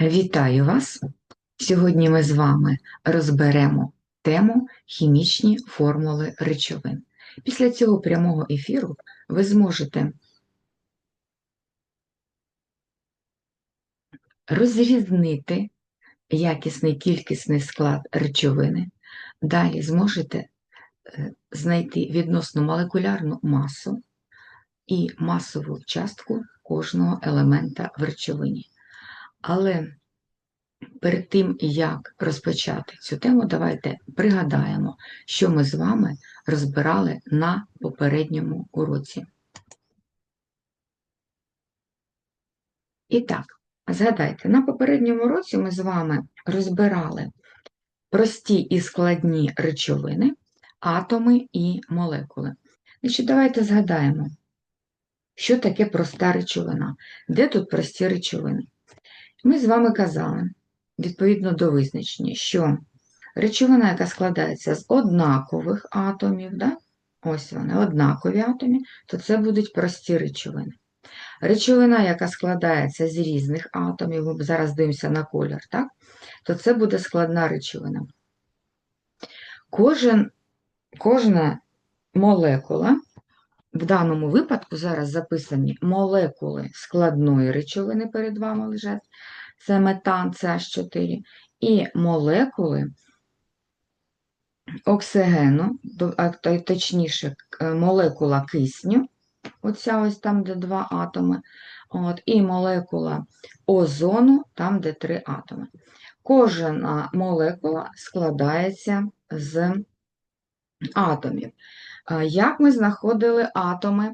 Вітаю вас! Сьогодні ми з вами розберемо тему хімічні формули речовин. Після цього прямого ефіру ви зможете розрізнити якісний кількісний склад речовини, далі зможете е, знайти відносно молекулярну масу і масову частку кожного елемента в речовині. Але перед тим, як розпочати цю тему, давайте пригадаємо, що ми з вами розбирали на попередньому уроці. І так, згадайте, на попередньому уроці ми з вами розбирали прості і складні речовини, атоми і молекули. Значить, Давайте згадаємо, що таке проста речовина, де тут прості речовини. Ми з вами казали, відповідно до визначення, що речовина, яка складається з однакових атомів, да? ось вони, однакові атоми, то це будуть прості речовини. Речовина, яка складається з різних атомів, ми зараз дивимося на колір, так? то це буде складна речовина. Кожен, Кожна молекула, в даному випадку зараз записані молекули складної речовини перед вами лежать, це метан CH4, і молекули оксигену, точніше, молекула кисню, оця ось там, де два атоми, от, і молекула озону, там, де три атоми. Кожна молекула складається з атомів. Як ми знаходили атоми?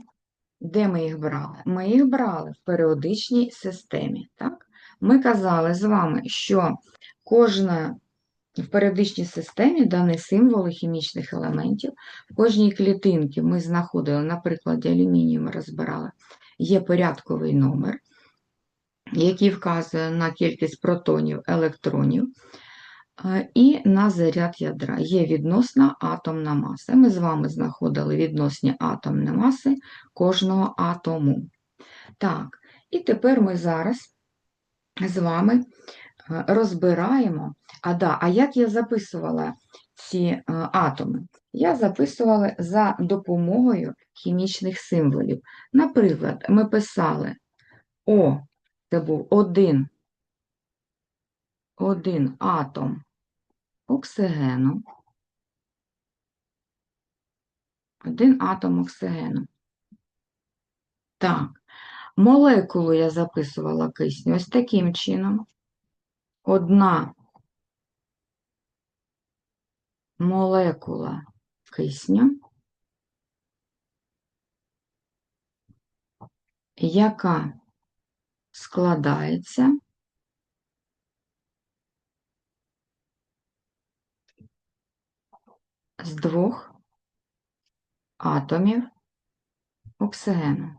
Де ми їх брали? Ми їх брали в періодичній системі. Так? Ми казали з вами, що кожна в періодичній системі дані символи хімічних елементів. В кожній клітинці ми знаходили, на прикладі алюмінію ми розбирали, є порядковий номер, який вказує на кількість протонів, електронів. І на заряд ядра є відносна атомна маса. Ми з вами знаходили відносні атомні маси кожного атому. Так, і тепер ми зараз з вами е, розбираємо. А да, а як я записувала ці е, атоми? Я записувала за допомогою хімічних символів. Наприклад, ми писали О, це був один, один атом оксигену, один атом оксигену. Так, Молекулу я записувала кисню ось таким чином. Одна молекула кисню, яка складається з двох атомів оксигену.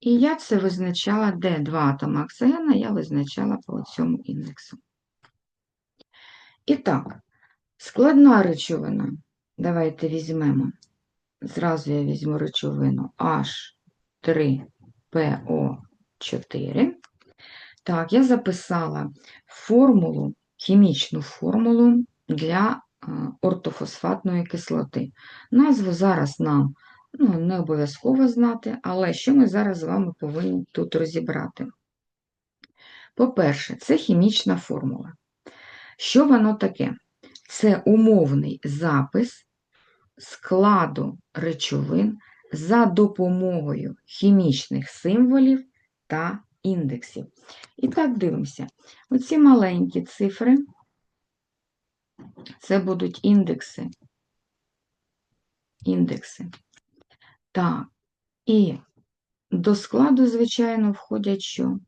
І я це визначала, де два атоми оксигена, я визначала по цьому індексу. І так, складна речовина. Давайте візьмемо. Зразу я візьму речовину H3PO4. Так, я записала формулу, хімічну формулу для е, ортофосфатної кислоти. Назву зараз нам Ну, не обов'язково знати, але що ми зараз з вами повинні тут розібрати? По-перше, це хімічна формула. Що воно таке? Це умовний запис складу речовин за допомогою хімічних символів та індексів. І так дивимося. Оці маленькі цифри це будуть індекси. Індекси. Так, і до складу, звичайно, входять що?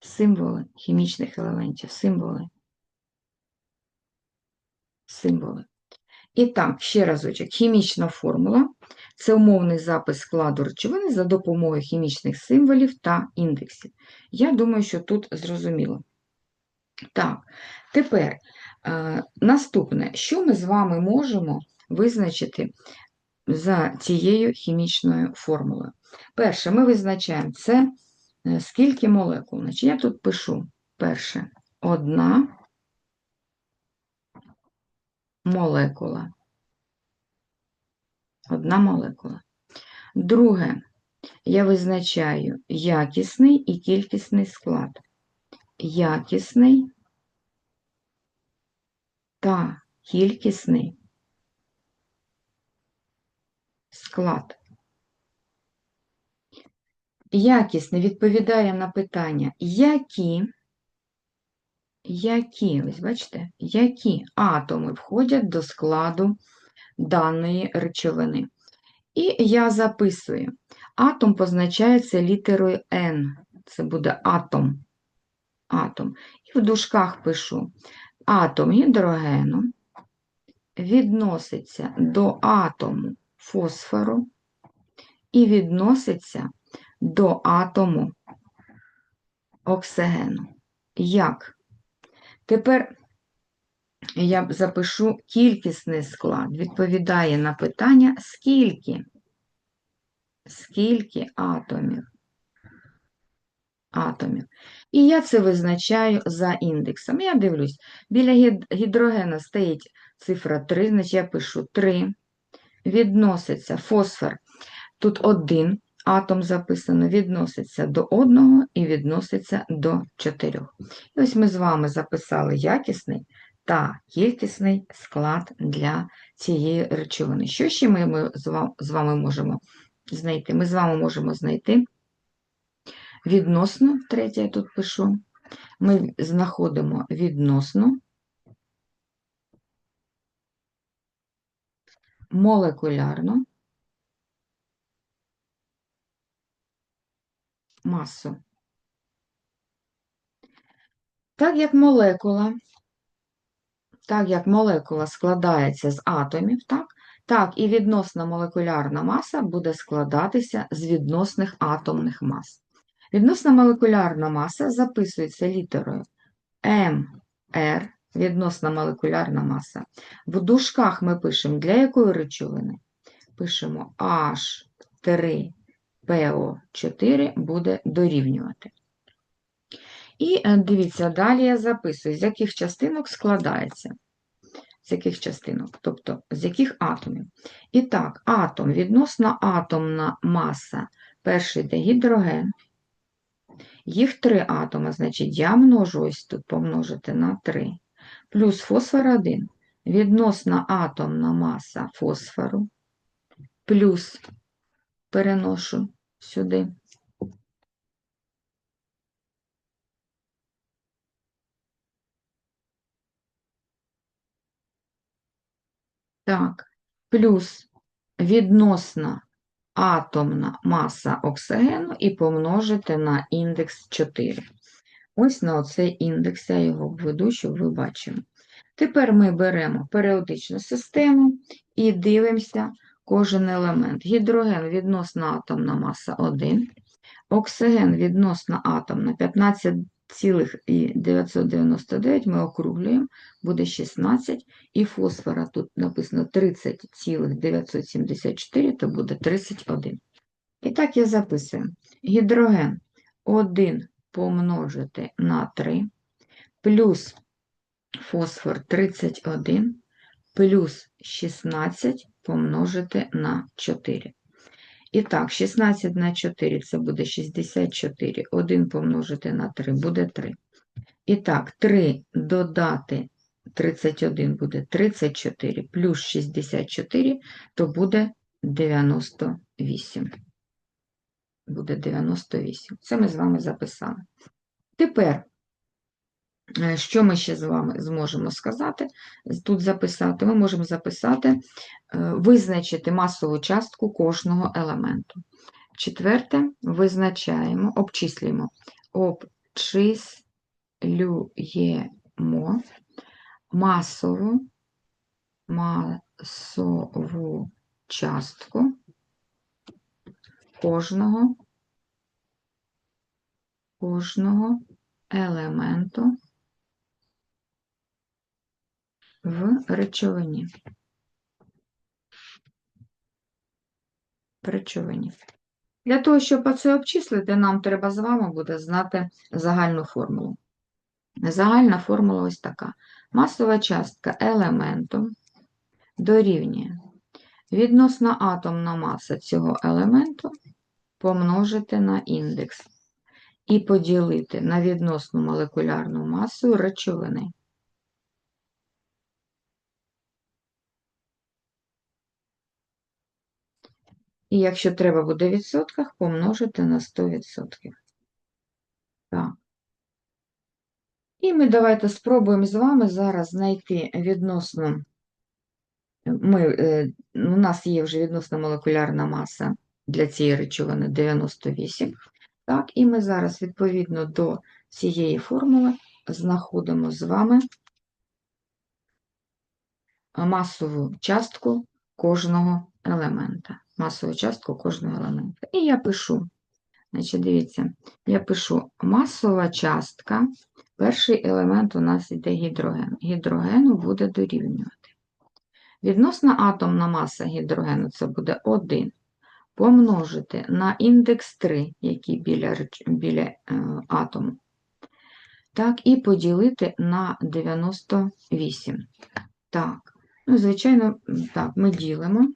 Символи хімічних елементів, символи. Символи. І так, ще разочок, хімічна формула це умовний запис складу речовини за допомогою хімічних символів та індексів. Я думаю, що тут зрозуміло. Так, тепер е, наступне, що ми з вами можемо визначити за цією хімічною формулою. Перше, ми визначаємо це е, скільки молекул. Значить, я тут пишу перше одна молекула. Одна молекула. Друге, я визначаю якісний і кількісний склад. Якісний та кількісний склад. Якісний відповідає на питання, які, які, ось бачите, які атоми входять до складу даної речовини. І я записую. Атом позначається літерою N. Це буде атом. Атом. І в дужках пишу: атом гідрогену відноситься до атому фосфору і відноситься до атому оксигену. Як? Тепер я запишу кількісний склад, відповідає на питання, скільки, скільки атомів. Атомів. І я це визначаю за індексом. Я дивлюсь, біля гідрогена стоїть цифра 3, значить я пишу 3, відноситься фосфор, тут один атом записано, відноситься до одного і відноситься до чотирьох. І ось ми з вами записали якісний та кількісний склад для цієї речовини. Що ще ми з вами можемо знайти? Ми з вами можемо знайти відносно, третє я тут пишу, ми знаходимо відносно молекулярну масу. Так як молекула так як молекула складається з атомів, так, так і відносна молекулярна маса буде складатися з відносних атомних мас. Відносна молекулярна маса записується літерою МР, відносна молекулярна маса. В дужках ми пишемо для якої речовини? Пишемо H3PO4 буде дорівнювати. І е, дивіться, далі я записую, з яких частинок складається. З яких частинок, тобто з яких атомів. І так, атом, відносна атомна маса, перший йде гідроген. Їх три атоми, значить, я множу ось тут помножити на 3. Плюс фосфор 1, відносна атомна маса фосфору, плюс переношу сюди Так, плюс відносна атомна маса оксигену і помножити на індекс 4. Ось на оцей індекс я його введу, щоб ви бачили. Тепер ми беремо періодичну систему і дивимося кожен елемент. Гідроген відносна атомна маса 1, оксиген відносна атомна 15 999 ми округлюємо, буде 16, і фосфора тут написано 30,974, то буде 31. І так я записую. Гідроген 1 помножити на 3, плюс фосфор 31, плюс 16 помножити на 4. І так, 16 на 4 це буде 64. 1 помножити на 3 буде 3. І так, 3 додати 31 буде 34, плюс 64, то буде 98. Буде 98. Це ми з вами записали. Тепер що ми ще з вами зможемо сказати? Тут записати, ми можемо записати, е, визначити масову частку кожного елементу. Четверте, визначаємо, обчислюємо, обчислюємо масову, масову частку кожного, кожного елементу в речовині. речовині. Для того, щоб це обчислити, нам треба з вами буде знати загальну формулу. Загальна формула ось така. Масова частка елементу дорівнює відносна атомна маса цього елементу помножити на індекс і поділити на відносну молекулярну масу речовини. І якщо треба буде в відсотках, помножити на 100%. Так. І ми давайте спробуємо з вами зараз знайти відносно, ми, е, у нас є вже відносна молекулярна маса для цієї речовини 98. Так, і ми зараз, відповідно до цієї формули, знаходимо з вами масову частку кожного елемента. Масову частку кожного елемента. І я пишу, значить, дивіться, я пишу масова частка. Перший елемент у нас йде гідроген. Гідрогену буде дорівнювати. Відносна атомна маса гідрогену це буде 1 помножити на індекс 3, який біля біля е, атому. Так, і поділити на 98. Так, ну, звичайно, так, ми ділимо.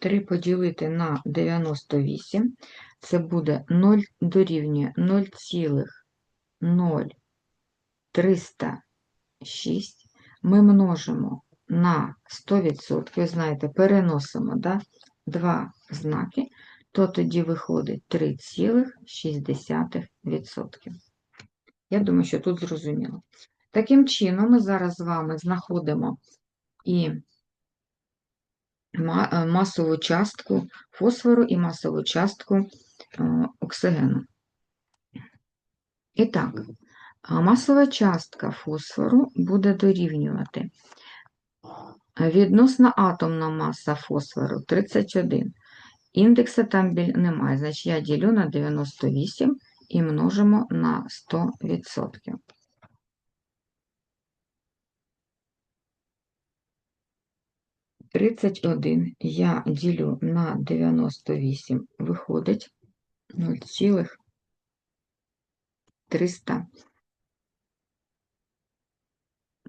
3 поділити на 98, це буде 0 дорівнює 0,0306. Ми множимо на 100%, ви знаєте, переносимо да, два знаки, то тоді виходить 3,6%. Я думаю, що тут зрозуміло. Таким чином, ми зараз з вами знаходимо і масову частку фосфору і масову частку оксигену. І так, масова частка фосфору буде дорівнювати Відносна атомна маса фосфору 31. Індекса там немає, значить я ділю на 98 і множимо на 100%. Тридцять один я ділю на 98, виходить 0,300.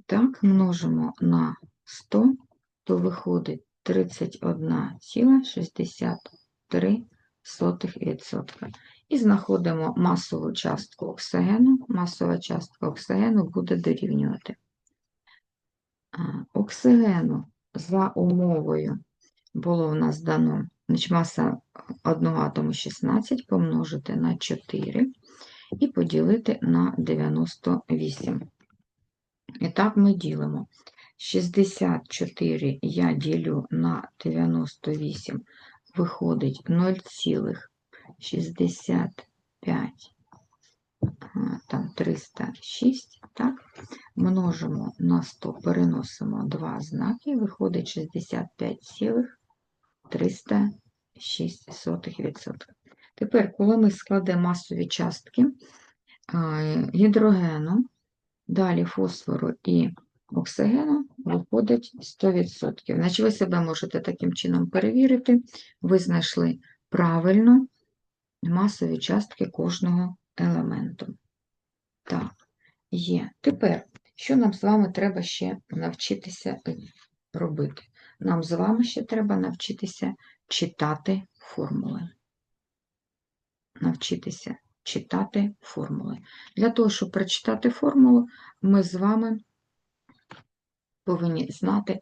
Так, множимо на 100, то виходить 31,63%. І знаходимо масову частку оксигену. Масова частка оксигену буде дорівнювати. Оксигену за умовою. Було в нас дано значить, маса одного атому 16 помножити на 4 і поділити на 98. І так ми ділимо. 64 я ділю на 98, виходить 0,65, там 306, так, множимо на 100, переносимо два знаки, виходить 65,306%. Тепер, коли ми складемо масові частки гідрогену, далі фосфору і оксигену виходить 100%. Значить, ви себе можете таким чином перевірити, ви знайшли правильно масові частки кожного елементу. Так, є. Тепер, що нам з вами треба ще навчитися робити? Нам з вами ще треба навчитися читати формули. Навчитися читати формули. Для того, щоб прочитати формулу, ми з вами повинні знати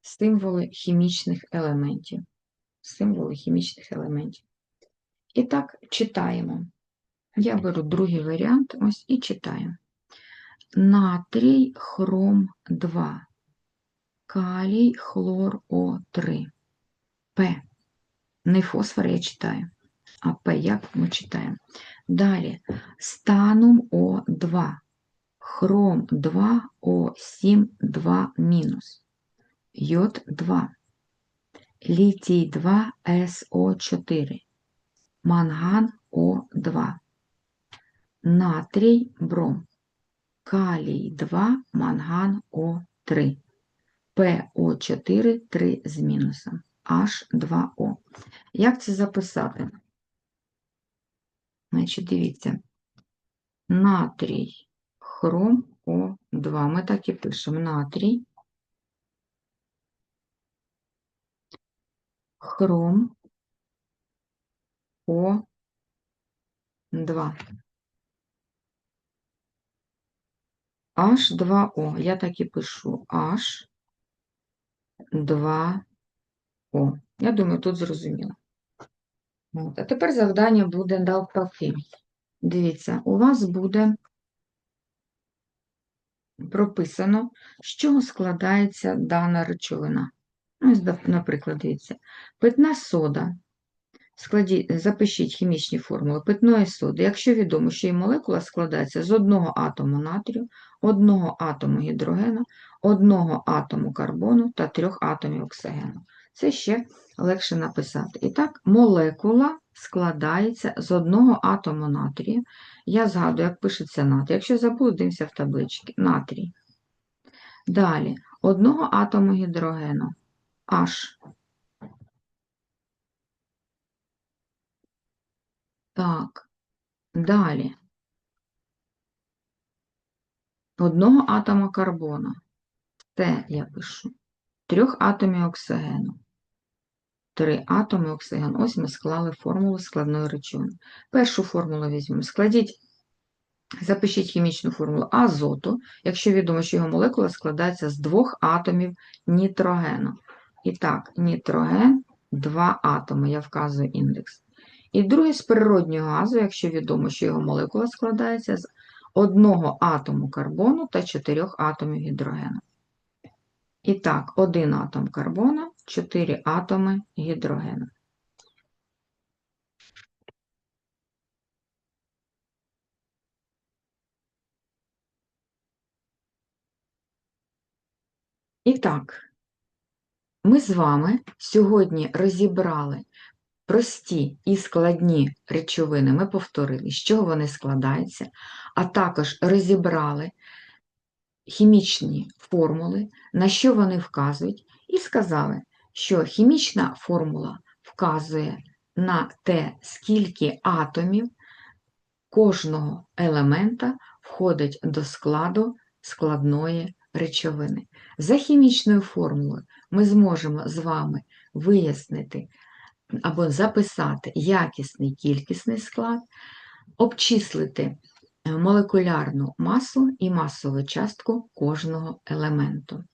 символи хімічних елементів. Символи хімічних елементів. І так, читаємо. Я беру другий варіант, ось і читаю. Натрій хром 2, калій хлор О3, П. Не фосфор я читаю, а П, як ми читаємо. Далі. Станум О2, хром 2 О7 2 мінус, йод 2, літій 2 СО4, манган О2, натрій бром, калій 2 манган О3, ПО4 3 з мінусом. H2O. Як це записати? Значить, дивіться, натрій, хром О2. Ми так і пишемо натрій, хром О2. H2O. Я так і пишу H2O. Я думаю, тут зрозуміло. От. А тепер завдання буде навпаки. Дивіться, у вас буде прописано, з чого складається дана речовина. Ось, наприклад, дивіться, питна сода. Складіть, запишіть хімічні формули питної соди. Якщо відомо, що її молекула складається з одного атому натрію, одного атому гідрогену, одного атому карбону та трьох атомів оксигену. Це ще легше написати. І так, молекула складається з одного атому натрію. Я згадую, як пишеться натрій. Якщо дивимося в табличці. Натрій. Далі, одного атому гідрогену. H. Так, далі. Одного атома карбону. Це я пишу. Трьох атомів оксигену. Три атоми оксигену. Ось ми склали формулу складної речовини. Першу формулу візьмемо. Складіть, запишіть хімічну формулу азоту, якщо відомо, що його молекула складається з двох атомів нітрогену. І так, нітроген, два атоми, я вказую індекс. І друге з природнього газу, якщо відомо, що його молекула складається з одного атому карбону та чотирьох атомів гідрогену. І так, один атом карбону, чотири атоми гідрогену. І так, ми з вами сьогодні розібрали прості і складні речовини, ми повторили, з чого вони складаються, а також розібрали хімічні формули, на що вони вказують, і сказали, що хімічна формула вказує на те, скільки атомів кожного елемента входить до складу складної речовини. За хімічною формулою ми зможемо з вами вияснити або записати якісний кількісний склад, обчислити е, молекулярну масу і масову частку кожного елементу.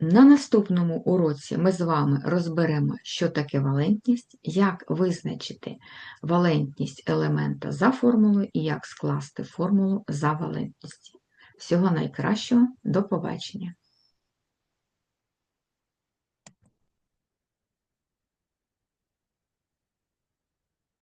На наступному уроці ми з вами розберемо, що таке валентність, як визначити валентність елемента за формулою і як скласти формулу за валентністю. Всього найкращого, до побачення!